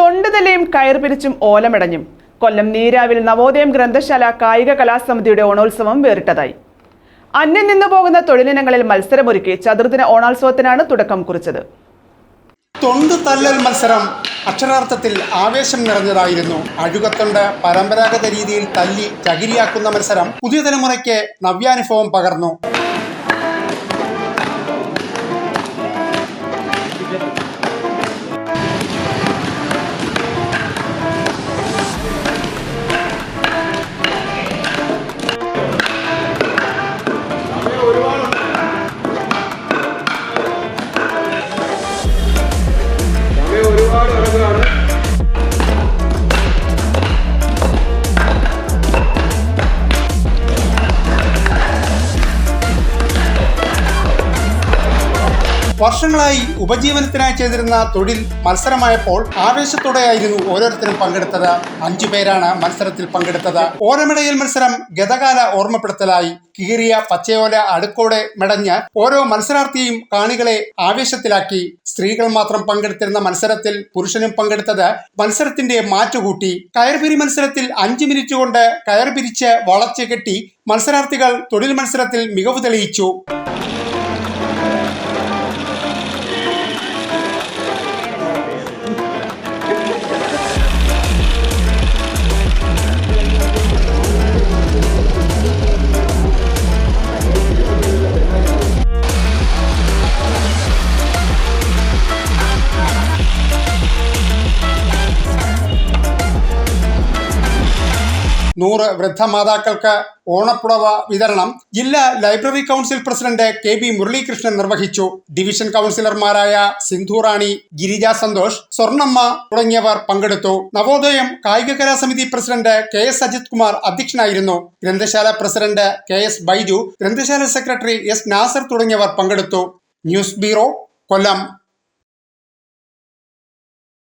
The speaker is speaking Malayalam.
തൊണ്ടുതലയും കയർ പിരിച്ചും ഓലമടഞ്ഞും കൊല്ലം നീരാവിൽ നവോദയം ഗ്രന്ഥശാല കായിക കലാസമിതിയുടെ ഓണോത്സവം വേറിട്ടതായി. അന്യം നിന്നു പോകുന്ന തൊഴിലിനങ്ങളിൽ മത്സരമൊരുക്കി ചതുർദിന ഓണോത്സവത്തിനാണ് തുടക്കം കുറിച്ചത്. തൊണ്ടു തല്ലൽ മത്സരം അക്ഷരാർത്ഥത്തിൽ ആവേശം നിറഞ്ഞതായിരുന്നു. അഴുകത്തൊണ്ട് പരമ്പരാഗത രീതിയിൽ തല്ലി ചകിരിയാക്കുന്ന മത്സരം പുതിയ തലമുറയ്ക്ക് നവ്യാനുഭവം പകർന്നു. വർഷങ്ങളായി ഉപജീവനത്തിനായി ചെയ്തിരുന്ന തൊഴിൽ മത്സരമായപ്പോൾ ആവേശത്തോടെയായിരുന്നു ഓരോരുത്തരും പങ്കെടുത്തത്. അഞ്ചു പേരാണ് മത്സരത്തിൽ പങ്കെടുത്തത്. ഓരമിടയിൽ മത്സരം ഗതകാല ഓർമ്മപ്പെടുത്തലായി. കീറിയ പച്ചയോല അടുക്കോടെ മെടഞ്ഞ് ഓരോ മത്സരാർത്ഥിയും കാണികളെ ആവേശത്തിലാക്കി. സ്ത്രീകൾ മാത്രം പങ്കെടുത്തിരുന്ന മത്സരത്തിൽ പുരുഷനും പങ്കെടുത്തത് മത്സരത്തിന്റെ മാറ്റുകൂട്ടി. കയർപിരി മത്സരത്തിൽ അഞ്ചു മിനിറ്റ് കൊണ്ട് കയർ പിരിച്ച് വളച്ച് കെട്ടി മത്സരാർത്ഥികൾ തൊഴിൽ മത്സരത്തിൽ മികവ് തെളിയിച്ചു. നൂറ് വൃദ്ധമാതാക്കൾക്ക് ഓണപ്പുടവ വിതരണം ജില്ലാ library council president K B Muralikrishnan നിർവഹിച്ചു. ഡിവിഷൻ കൗൺസിലർമാരായ സിന്ധു റാണി ഗിരിജ സന്തോഷ് സ്വർണമ്മ തുടങ്ങിയവർ പങ്കെടുത്തു. നവോദയം കായിക കലാസമിതി president K S Ajith Kumar അധ്യക്ഷനായിരുന്നു. ഗ്രന്ഥശാല പ്രസിഡന്റ് കെ എസ് ബൈജു ഗ്രന്ഥശാല സെക്രട്ടറി എസ് നാസർ തുടങ്ങിയവർ പങ്കെടുത്തു. News bureau Kollam.